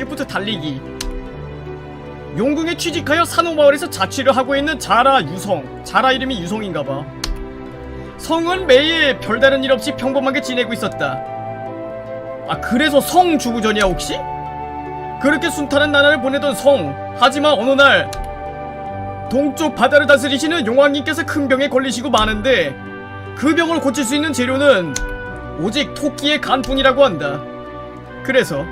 쉬프트 달리기 용궁에 취직하여 산호마을에서 자취를 하고 있는 자라 유성 자라 이름이 유성인가봐 성은 매일 별다른 일 없이 평범하게 지내고 있었다 아 그래서 성 주구전이야 혹시? 그렇게 순탄한 나라를 보내던 성 하지만 어느 날 동쪽 바다를 다스리시는 용왕님께서 큰 병에 걸리시고 마는데 그 병을 고칠 수 있는 재료는 오직 토끼의 간뿐이라고 한다. 그래서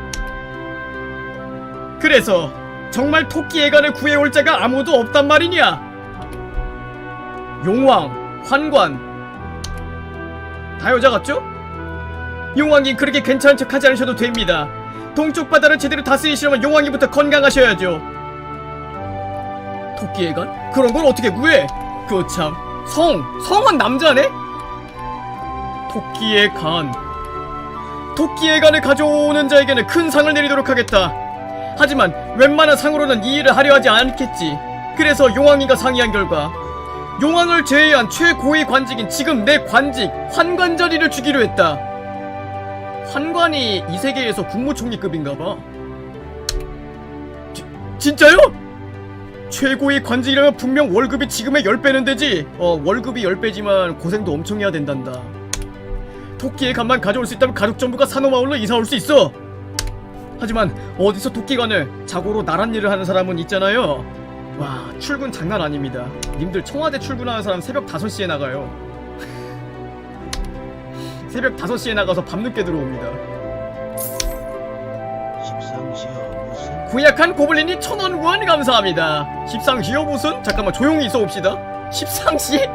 그래서 정말 토끼의 간을 구해올 자가 아무도 없단 말이냐? 용왕, 환관 다 여자 같죠? 용왕님 그렇게 괜찮은 척 하지 않으셔도 됩니다. 동쪽 바다를 제대로 다스리시려면 용왕님부터 건강하셔야죠. 토끼의 간? 그런 걸 어떻게 구해? 그 참. 성! 성은 남자네? 토끼의 간. 토끼의 간을 가져오는 자에게는 큰 상을 내리도록 하겠다. 하지만 웬만한 상으로는 이 일을 하려 하지 않겠지. 그래서 용왕이가 상의한 결과 용왕을 제외한 최고의 관직인 지금 내 관직 환관 자리를 주기로 했다. 환관이 이 세계에서 국무총리급인가봐. 지, 진짜요? 최고의 관직이라면 분명 월급이 지금의 10배는 되지 어 월급이 10배지만 고생도 엄청 해야 된단다 토끼의 간만 가져올 수 있다면 가족 전부가 산호마을로 이사 올 수 있어 하지만 어디서 토끼관을 자고로 나란 일을 하는 사람은 있잖아요 와 출근 장난 아닙니다 님들 청와대 출근하는 사람 새벽 5시에 나가요 새벽 5시에 나가서 밤늦게 들어옵니다 구약한 고블린이 천원 구원 감사합니다. 십상시여 무슨? 잠깐만 조용히 있어 봅시다. 십상시?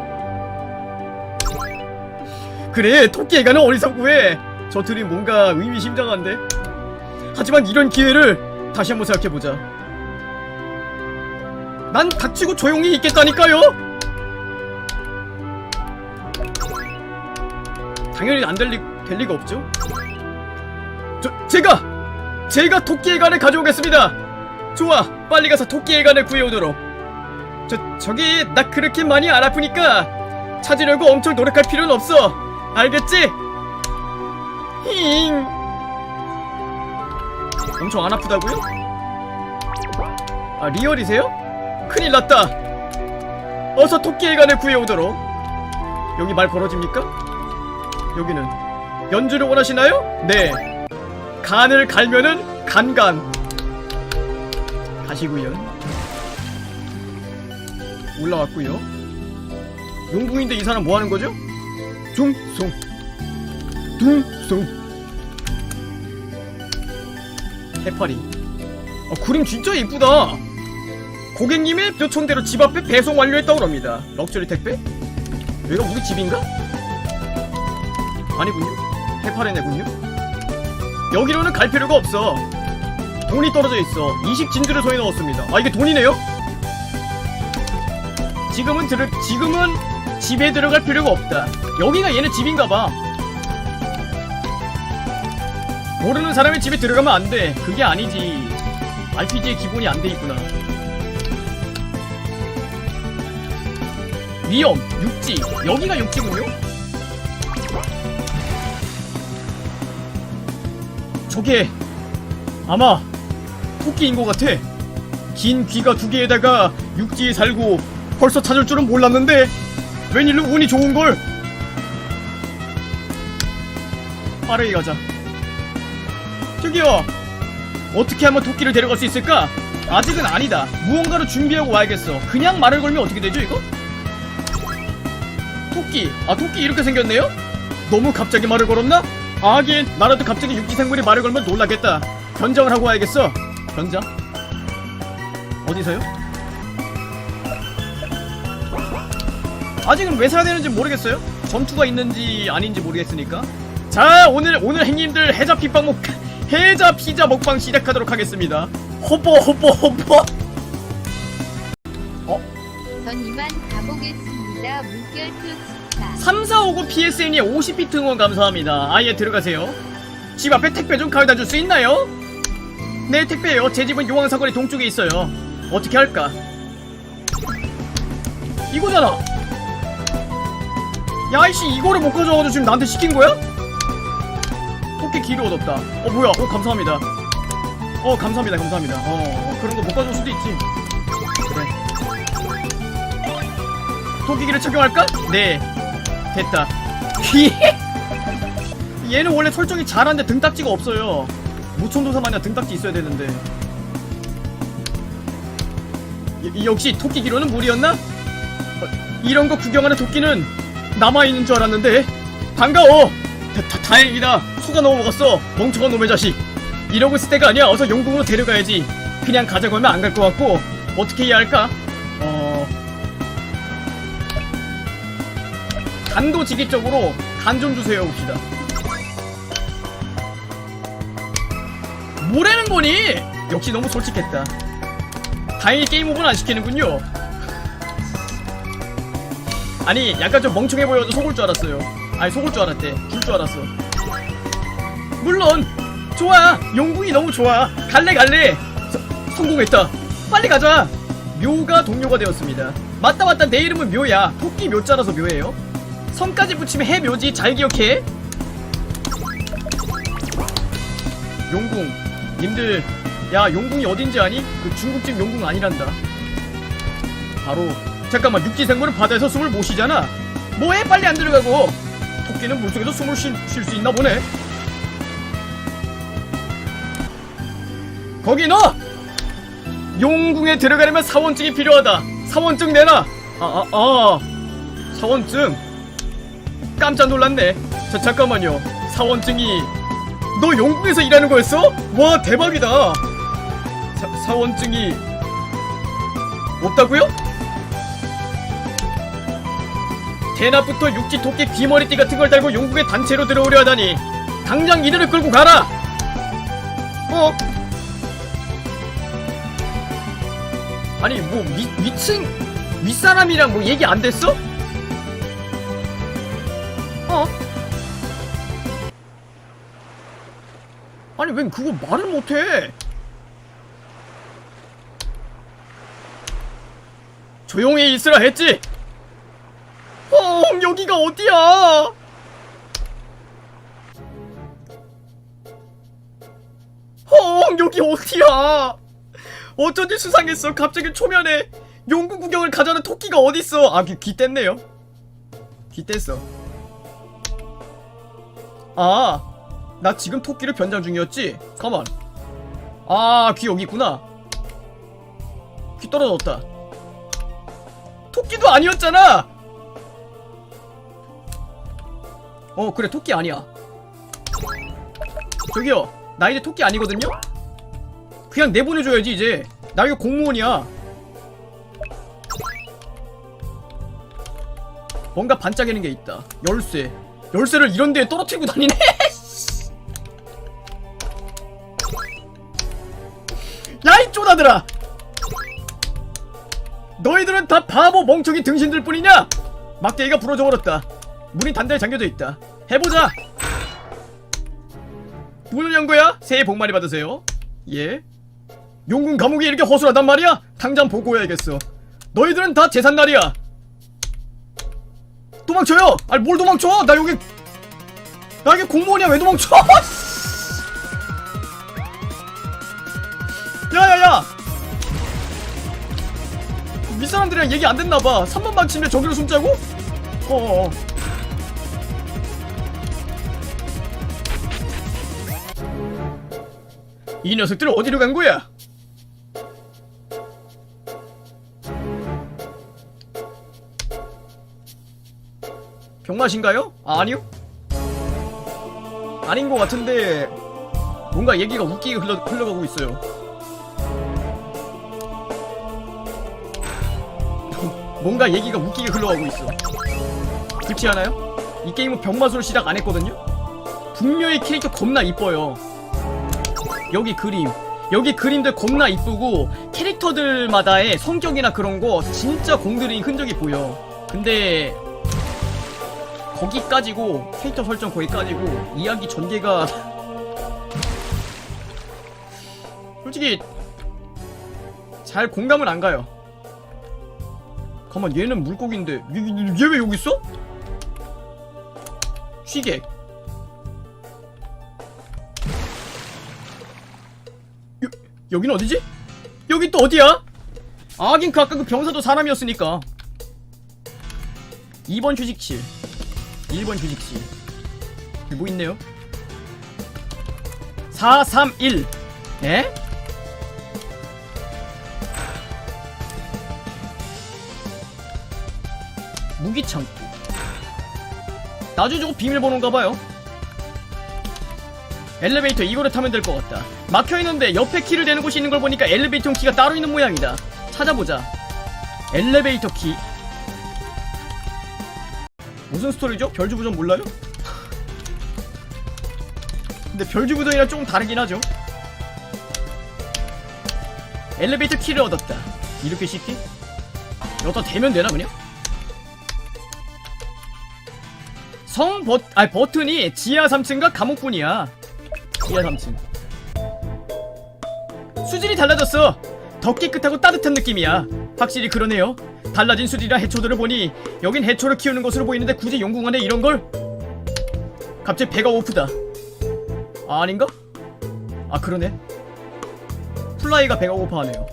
그래 토끼애가는 어디서 구해? 저 둘이 뭔가 의미심장한데. 하지만 이런 기회를 다시 한번 생각해보자. 난 닥치고 조용히 있겠다니까요. 당연히 안 될 리가 없죠. 저 제가 제가 토끼의 간을 가져오겠습니다. 좋아, 빨리 가서 토끼의 간을 구해오도록. 저 저기 나 그렇게 많이 안 아프니까 찾으려고 엄청 노력할 필요는 없어. 알겠지? 힝. 엄청 안 아프다고요? 아 리얼이세요? 큰일 났다. 어서 토끼의 간을 구해오도록. 여기 말 걸어집니까? 여기는 연주를 원하시나요? 네. 간을 갈면은 간간 가시구요 올라왔구요 용궁인데 이 사람 뭐하는 거죠? 둥송 둥송 해파리 아, 그림 진짜 이쁘다 고객님의 요청대로 집 앞에 배송 완료했다고 합니다 럭셔리 택배? 여기가 우리 집인가? 아니군요 해파리네군요 여기로는 갈 필요가 없어. 돈이 떨어져 있어. 20 진주를 손에 넣었습니다. 아 이게 돈이네요? 지금은 들을 지금은 집에 들어갈 필요가 없다. 여기가 얘네 집인가봐. 모르는 사람이 집에 들어가면 안 돼. 그게 아니지. RPG의 기본이 안 돼 있구나. 위험, 육지. 여기가 육지군요? 저게 아마 토끼인 것 같아. 긴 귀가 두 개에다가 육지에 살고 벌써 찾을 줄은 몰랐는데 웬일로 운이 좋은 걸. 빠르게 가자. 저기요. 어떻게 하면 토끼를 데려갈 수 있을까? 아직은 아니다. 무언가를 준비하고 와야겠어. 그냥 말을 걸면 어떻게 되죠, 이거? 토끼. 아, 토끼 이렇게 생겼네요? 너무 갑자기 말을 걸었나? 하긴 나라도 갑자기 육지 생물이 말을 걸면 놀라겠다. 변장을 하고 와야겠어. 변장? 어디서요? 아직은 왜 사야 되는지 모르겠어요. 전투가 있는지 아닌지 모르겠으니까. 자, 오늘 오늘 행님들 해자 피빵 먹 해자 피자 먹방 시작하도록 하겠습니다. 호뽀 호뽀 호뽀. 전 이만 가보겠습니다. 물결표 축하. 3459 PSN이 50비트 응원 감사합니다. 아예 들어가세요. 집 앞에 택배 좀 가져다 줄 수 있나요? 네, 택배요. 제 집은 용왕사거리 동쪽에 있어요. 어떻게 할까? 이거잖아. 야, 이씨, 이거를 못 가져와가지고 지금 나한테 시킨 거야? 토끼 길이 얻었다. 어, 뭐야. 어, 감사합니다. 어 감사합니다 감사합니다 어, 어 그런 거 못 가져올 수도 있지 그래 토끼기를 착용할까? 네 됐다 얘는 원래 설정이 잘하는데 등딱지가 없어요 무천도사 마냥 등딱지 있어야 되는데 이- 역시 토끼 기로는 무리였나? 어, 이런 거 구경하는 토끼는 남아있는 줄 알았는데 반가워 다, 다, 다행이다. 속아 넘어먹었어. 멍청한 놈의 자식. 이러고 있을 때가 아니야. 어서 용궁으로 데려가야지. 그냥 가자고 하면 안 갈 것 같고. 어떻게 해야 할까? 어... 간도지기 쪽으로 간 좀 주세요 봅시다 뭐라는 거니? 역시 너무 솔직했다. 다행히 게임 오버는 안 시키는군요. 아니 약간 좀 멍청해 보여서 속을 줄 알았어요 아니 속을 줄 알았대. 줄 줄 알았어. 물론 좋아. 용궁이 너무 좋아. 갈래 갈래. 서- 성공했다. 빨리 가자. 묘가 동료가 되었습니다. 맞다 맞다. 내 이름은 묘야. 토끼 묘자라서 묘예요. 성까지 붙이면 해묘지. 잘 기억해. 용궁. 님들 야 용궁이 어딘지 아니? 그 중국집 용궁 아니란다. 바로 잠깐만. 육지 생물은 바다에서 숨을 못 쉬잖아. 뭐해? 빨리 안 들어가고 토끼는 물속에서 숨을 쉴 수 있나 보네. 거기 너! 용궁에 들어가려면 사원증이 필요하다. 사원증 내놔. 아아 아 아, 사원증. 깜짝 놀랐네. 자 잠깐만요. 사원증이 너 용궁에서 일하는 거였어? 와 대박이다. 사, 사원증이 없다고요? 대낮부터 육지 토끼 귀머리띠 같은 걸 달고 용궁에 단체로 들어오려 하다니 당장 이들을 끌고 가라 어? 아니 뭐 위, 위층 윗사람이랑 뭐 얘기 안 됐어? 어? 아니 웬 그거 말을 못해 조용히 있으라 했지 어 여기가 어디야? 어 여기 어디야? 어쩐지 수상했어. 갑자기 초면에 용궁 구경을 가자는 토끼가 어딨어? 아 귀, 귀 뗐네요. 귀 뗐어. 아 나 지금 토끼를 변장 중이었지? 가만 아 귀 여기 있구나. 귀 떨어졌다. 토끼도 아니었잖아 어 그래 토끼 아니야. 저기요 나 이제 토끼 아니거든요? 그냥 내보내줘야지 이제. 나 이거 공무원이야. 뭔가 반짝이는 게 있다. 열쇠. 열쇠를 이런 데에 떨어뜨리고 다니네? 야이 쪼다들아! 너희들은 다 바보 멍청이 등신들 뿐이냐? 막대기가 부러져 버렸다 문이 단단히 잠겨져 있다 해보자 문을 연 거야? 새해 복 많이 받으세요 예 용궁 감옥이 이렇게 허술하단 말이야? 당장 보고해야겠어. 너희들은 다 재산날이야. 도망쳐요. 아니 뭘 도망쳐? 나 여기 나 여기 공무원이야. 왜 도망쳐? 야야야. 윗사람들이랑 얘기 안 됐나봐. 3번방 치면 저기로 숨자고? 어어어. 이 녀석들 어디로 간 거야? 병맛인가요? 아, 아니요? 아닌 것 같은데 뭔가 얘기가 웃기게 흘러, 흘러가고 있어요 뭔가 얘기가 웃기게 흘러가고 있어 그렇지 않아요? 이 게임은 병맛으로 시작 안 했거든요? 분명히 캐릭터 겁나 이뻐요 여기 그림. 여기 그림들 겁나 이쁘고 캐릭터들마다의 성격이나 그런 거 진짜 공들인 흔적이 보여. 근데 거기까지고 캐릭터 설정 거기까지고 이야기 전개가 솔직히 잘 공감은 안 가요. 가만 얘는 물고기인데 얘 왜 여기 있어? 쉬객 요, 여긴 어디지? 여긴 또 어디야? 아, 하긴 그 아까 그 병사도 사람이었으니까. 2번 휴식실. 1번 휴식실. 여기 뭐 있네요? 431 에? 무기창고. 나중에 저거 비밀번호인가봐요. 엘리베이터 이거를 타면 될 것 같다 막혀있는데 옆에 키를 대는 곳이 있는 걸 보니까 엘리베이터 키가 따로 있는 모양이다 찾아보자 엘리베이터 키 무슨 스토리죠? 별주부전 몰라요? 근데 별주부전이랑 조금 다르긴 하죠 엘리베이터 키를 얻었다 이렇게 쉽게? 여기다 대면 되나 그냥? 성 버, 아 버튼이 지하 3층과 감옥뿐이야. 지하 3층. 수질이 달라졌어. 더 깨끗하고 따뜻한 느낌이야. 확실히 그러네요. 달라진 수질이랑 해초들을 보니 여긴 해초를 키우는 곳으로 보이는데 굳이 용궁 안에 이런 걸? 갑자기 배가 고프다. 아, 아닌가? 아 그러네. 플라이가 배가 고파하네요.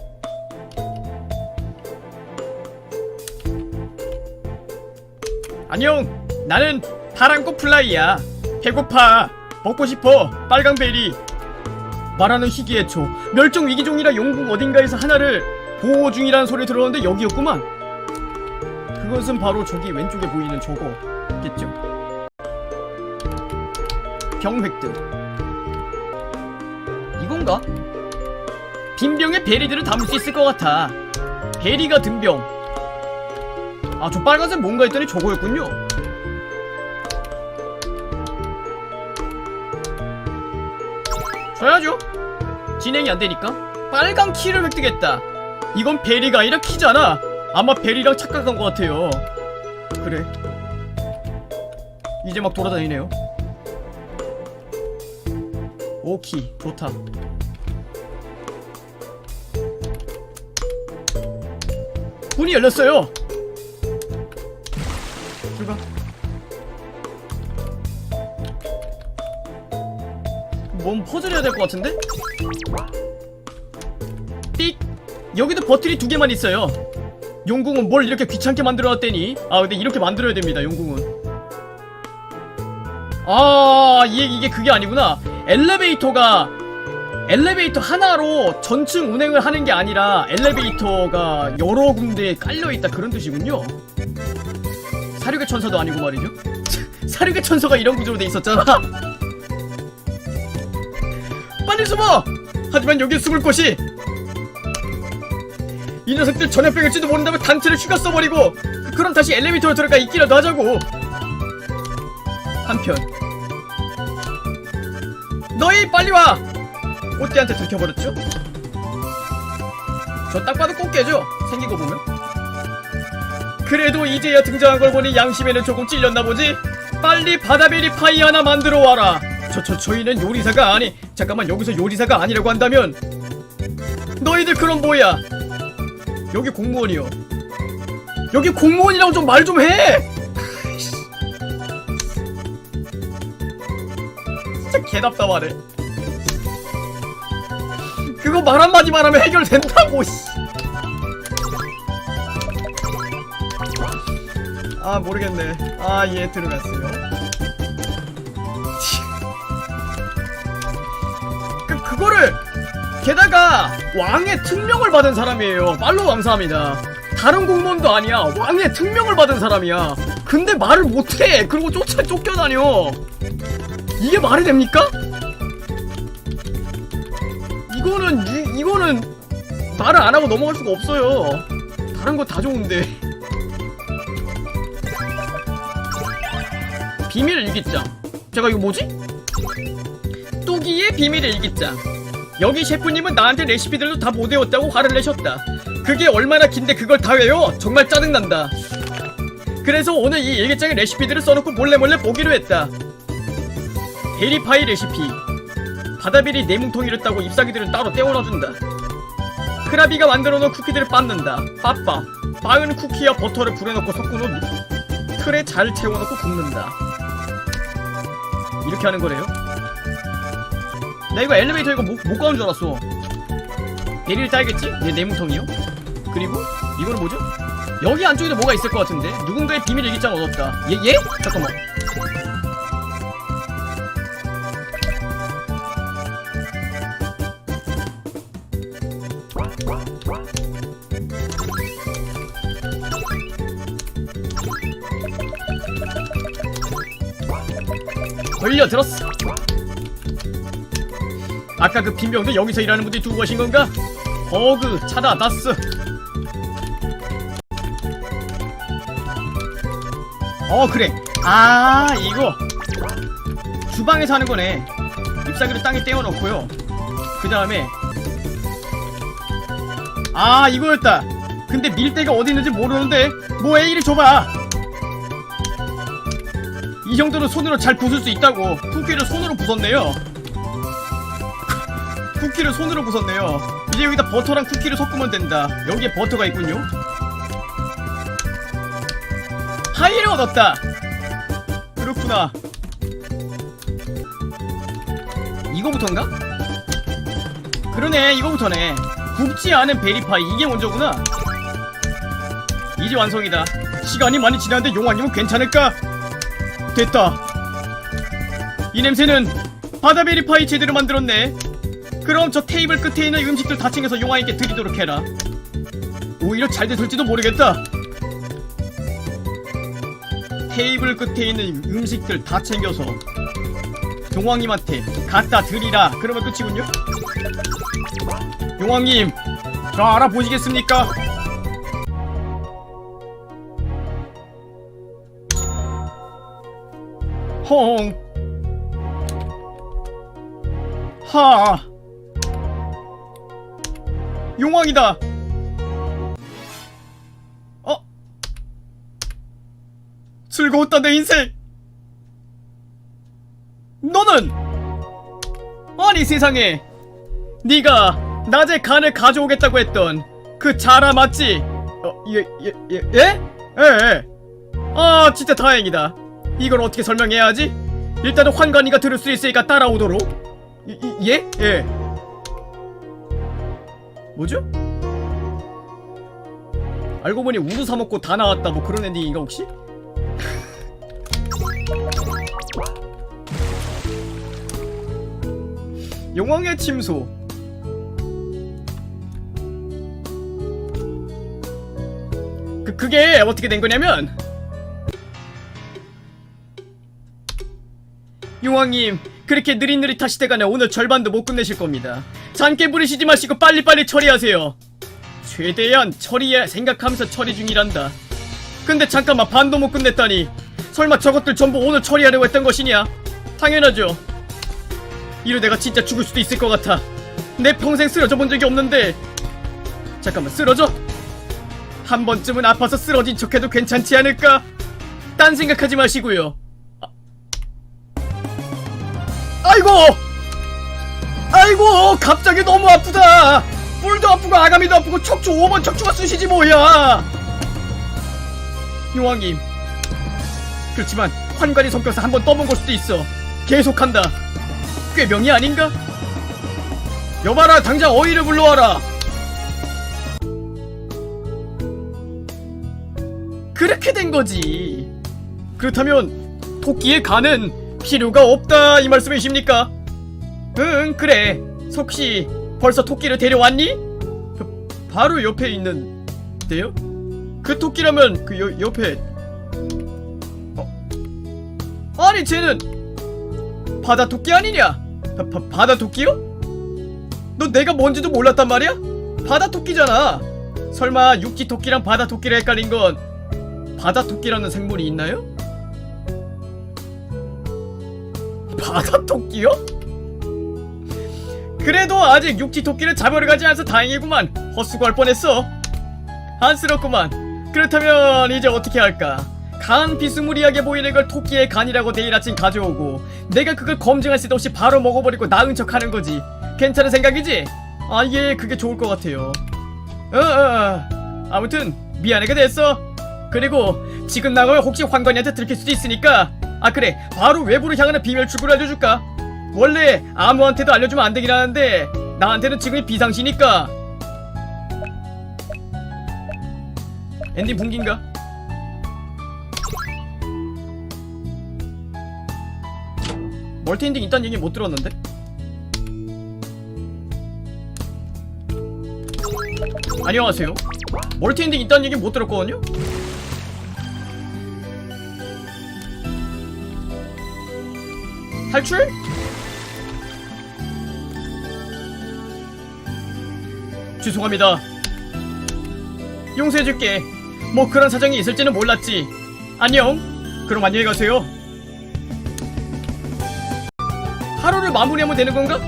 안녕. 나는 파랑꽃 플라이야. 배고파. 먹고 싶어. 빨강 베리. 말하는 희귀해초. 멸종 위기종이라 영국 어딘가에서 하나를 보호 중이라는 소리 들었는데 여기였구만. 그것은 바로 저기 왼쪽에 보이는 저거겠죠. 병 획득. 이건가? 빈 병에 베리들을 담을 수 있을 것 같아. 베리가 든 병. 아, 저 빨간색 뭔가 했더니 저거였군요. 줘야죠. 진행이 안 되니까. 빨간 키를 획득했다. 이건 베리가 아니라 키잖아. 아마 베리랑 착각한 것 같아요. 그래. 이제 막 돌아다니네요. 오키, 좋다. 문이 열렸어요. 출발. 뭔 퍼즐 해야 될 것 같은데? 삑! 여기도 버튼이 두 개만 있어요. 용궁은 뭘 이렇게 귀찮게 만들어놨대니? 아, 근데 이렇게 만들어야 됩니다, 용궁은. 아, 이게, 이게 그게 아니구나. 엘리베이터가, 엘리베이터 하나로 전층 운행을 하는 게 아니라 엘리베이터가 여러 군데에 깔려있다 그런 뜻이군요. 사륙의 천사도 아니고 말이죠. 사륙의 천사가 이런 구조로 돼 있었잖아. 빨리 숨어! 하지만 여기 숨을 곳이 이 녀석들 전염 병일지도 모른다면 단체를 휴가 써버리고 그럼 다시 엘리베이터로 들어가 있기라도 하자고 한편 너희 빨리 와! 꽃띠한테 들켜버렸죠? 저 딱 봐도 꽃게죠? 거 보면 그래도 이제야 등장한 걸 보니 양심에는 조금 찔렸나 보지? 빨리 바다베리 파이 하나 만들어 와라 저, 저, 저희는 요리사가 아니, 잠깐만, 여기서 요리사가 아니라고 한다면, 너희들 그럼 뭐야? 여기 공무원이요. 여기 공무원이라고 좀말 좀 해! 진짜 개답답하네. 그거 말 한마디만 하면 해결된다고, 씨. 아, 모르겠네. 아, 예, 들어갔어요. 그, 그거를 게다가 왕의 특명을 받은 사람이에요. 팔로우 감사합니다. 다른 공무원도 아니야. 왕의 특명을 받은 사람이야. 근데 말을 못해. 그리고 쫓아 쫓겨다녀. 이게 말이 됩니까? 이거는 이, 이거는 말을 안 하고 넘어갈 수가 없어요. 다른 거 다 좋은데. 비밀 일기장. 제가 이거 뭐지? 뚜기의 비밀 일기장. 여기 셰프님은 나한테 레시피들도 다 못 외웠다고 화를 내셨다. 그게 얼마나 긴데 그걸 다 외워? 정말 짜증난다. 그래서 오늘 이 일기장에 레시피들을 써놓고 몰래몰래 보기로 했다. 베리파이 레시피. 바다비리 네 뭉텅이를 따고 잎사귀들은 따로 떼어놔준다. 크라비가 만들어놓은 쿠키들을 빻는다. 빠빠. 빻은 쿠키와 버터를 불에 넣고 섞은 후 틀에 잘 채워놓고 굽는다. 이렇게 하는 거래요. 나 이거 엘리베이터 이거 못, 못 가는 줄 알았어. 베리를 따야겠지? 얘 내무통이요? 그리고 이거는 뭐죠? 여기 안쪽에도 뭐가 있을 것 같은데 누군가의 비밀 일기장 얻었다 얘? 얘? 잠깐만 걸려들었어 아까 그 빈병도 여기서 일하는 분들이 두고 가신 건가? 버그 찾아났어 어 그래. 아 이거. 주방에서 하는 거네. 잎사귀를 땅에 떼어놓고요. 그 다음에 아 이거였다. 근데 밀대가 어디 있는지 모르는데 뭐 A를 줘봐. 이 정도로 손으로 잘 부술 수 있다고. 쿠키를 손으로 부쉈네요 쿠키를 손으로 부쉈네요. 이제 여기다 버터랑 쿠키를 섞으면 된다. 여기에 버터가 있군요. 하이를 얻었다. 그렇구나. 이거부터인가? 그러네 이거부터네. 굽지 않은 베리파이 이게 먼저구나. 이제 완성이다. 시간이 많이 지났는데 용왕님은 괜찮을까? 됐다. 이 냄새는 바다 베리파이 제대로 만들었네 그럼 저 테이블 끝에 있는 음식들 다 챙겨서 용왕님께 드리도록 해라. 오히려 잘 됐을지도 모르겠다. 테이블 끝에 있는 음식들 다 챙겨서 용왕님한테 갖다 드리라. 그러면 끝이군요. 용왕님 저 알아보시겠습니까? 헝. 하 용왕이다 어 즐거웠다 내 인생 너는 아니 세상에 네가 낮에 간을 가져오겠다고 했던 그 자라 맞지? 어, 예, 예, 예, 예? 예, 예. 아, 진짜 다행이다. 이걸 어떻게 설명해야 하지? 일단은 환관이가 들을 수 있으니까 따라오도록. 예? 예. 뭐죠? 알고 보니 우유 사 먹고 다 나왔다 뭐 그런 엔딩인가 혹시? 용왕의 침소 그, 그게 어떻게 된 거냐면 용왕님 그렇게 느릿느릿하시대가네 오늘 절반도 못 끝내실 겁니다 잔깨 부리시지 마시고 빨리빨리 처리하세요 최대한 처리해 생각하면서 처리 중이란다 근데 잠깐만 반도 못 끝냈다니 설마 저것들 전부 오늘 처리하려고 했던 것이냐 당연하죠 이러 내가 진짜 죽을 수도 있을 것 같아 내 평생 쓰러져 본 적이 없는데 잠깐만 쓰러져? 한 번쯤은 아파서 쓰러진 척해도 괜찮지 않을까? 딴 생각하지 마시고요 아. 아이고! 아이고 갑자기 너무 아프다. 뿔도 아프고 아가미도 아프고 척추 5번 척추가 쑤시지 뭐야. 용왕님 그렇지만 환관이 섞여서 한번 떠본 걸 수도 있어. 계속한다. 꾀병이 아닌가? 여봐라 당장 어이를 불러와라. 그렇게 된 거지. 그렇다면 토끼의 간은 필요가 없다. 이 말씀이십니까? 응 그래 석씨 벌써 토끼를 데려왔니? 그, 바로 옆에 있는데요? 그 토끼라면 그 여, 옆에 어? 아니 쟤는 바다 토끼 아니냐? 바, 바, 바다 토끼요? 너 내가 뭔지도 몰랐단 말이야? 바다 토끼잖아. 설마 육지 토끼랑 바다 토끼를 헷갈린 건 바다 토끼라는 생물이 있나요? 바다 토끼요? 그래도 아직 육지 토끼를 잡으러 가지 않아서 다행이구만. 헛수고할 뻔했어. 안쓰럽구만. 그렇다면 이제 어떻게 할까? 간 비스무리하게 보이는 걸 토끼의 간이라고 내일 아침 가져오고 내가 그걸 검증할 새도 없이 바로 먹어버리고 나은 척 하는 거지 괜찮은 생각이지? 아 예 그게 좋을 것 같아요 어, 어, 어. 아무튼 미안하게 됐어 그리고 지금 나가면 혹시 황관이한테 들킬 수도 있으니까 아 그래 바로 외부로 향하는 비밀 출구를 알려줄까 원래 아무한테도 알려주면 안 되긴 하는데 나한테는 지금이 비상시니까 엔딩 분기인가? 멀티엔딩 있다는 얘기 못 들었는데? 안녕하세요 멀티엔딩 있다는 얘기 못 들었거든요? 탈출? 죄송합니다. 용서해줄게. 뭐 그런 사정이 있을지는 몰랐지. 안녕. 그럼 안녕히 가세요. 하루를 마무리하면 되는 건가?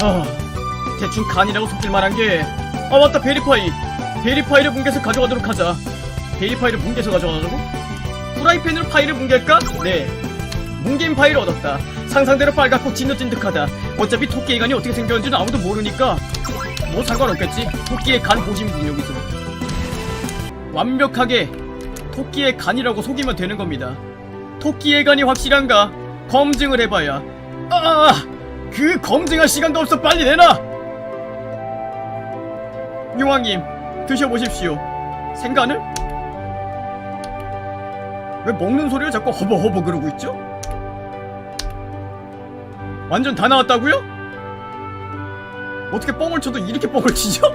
아, 대충 간이라고 속일 만한 게. 아, 맞다, 베리파이. 베리파이를 뭉개서 가져가도록 하자. 베리파이를 뭉개서 가져가자고? 프라이팬으로 파이를 뭉갤까? 네. 뭉개인 파이를 얻었다. 상상대로 빨갛고 진득진득하다. 어차피 토끼의 간이 어떻게 생겼는지는 아무도 모르니까 뭐 상관없겠지. 토끼의 간 보시면 여기서. 완벽하게 토끼의 간이라고 속이면 되는 겁니다. 토끼의 간이 확실한가? 검증을 해봐야. 아, 그 검증할 시간도 없어. 빨리 내놔. 용왕님, 드셔보십시오. 생간을? 왜 먹는 소리를 자꾸 허버허버 그러고 있죠? 완전 다 나왔다고요? 어떻게 뻥을 쳐도 이렇게 뻥을 치죠?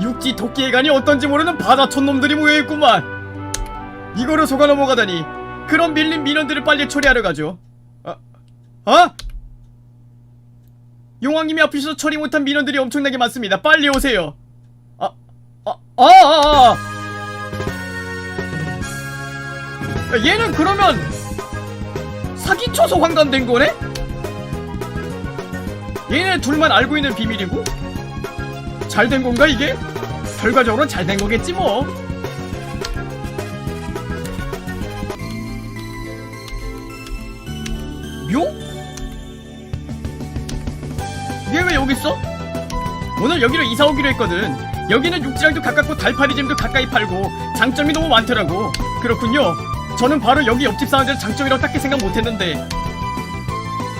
육지 토끼의 간이 어떤지 모르는 바다촌 놈들이 모여있구만 이거를 속아 넘어가다니 그런 밀린 민원들을 빨리 처리하러 가죠 아, 어? 용왕님이 앞이셔서 처리 못한 민원들이 엄청나게 많습니다 빨리 오세요 아, 아, 아, 아, 아. 야, 얘는 그러면 사기쳐서 환감된 거네? 얘네 둘만 알고 있는 비밀이고? 잘 된 건가 이게? 결과적으로는 잘 된 거겠지 뭐. 묘? 얘왜 여기 있어? 오늘 여기로 이사 오기로 했거든. 여기는 육지랑도 가깝고 달파리잼도 가까이 팔고 장점이 너무 많더라고. 그렇군요. 저는 바로 여기 옆집 사람들 장점이라고 딱히 생각 못했는데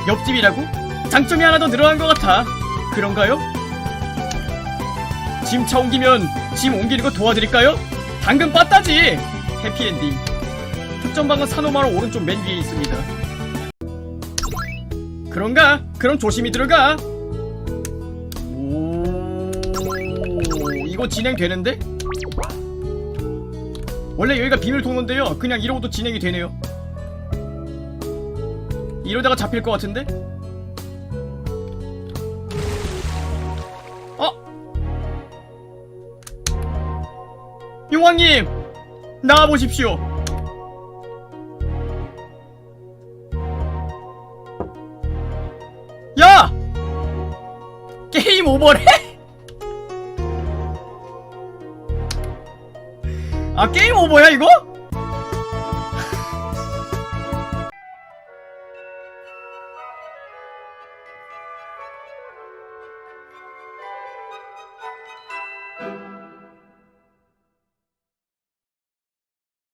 옆집이라고? 장점이 하나 더 늘어난 것 같아. 그런가요? 짐 차 옮기면 짐 옮기는 거 도와드릴까요? 당근 빠따지! 해피엔딩. 특전방은 산호마루 오른쪽 맨 위에 있습니다. 그런가? 그럼 조심히 들어가. 오, 이거 진행되는데? 원래 여기가 비밀 통로인데요. 그냥 이러고도 진행이 되네요. 이러다가 잡힐 것 같은데? 어? 용왕님! 나와보십시오. 야! 게임 오버래? 아 게임 오버야 이거?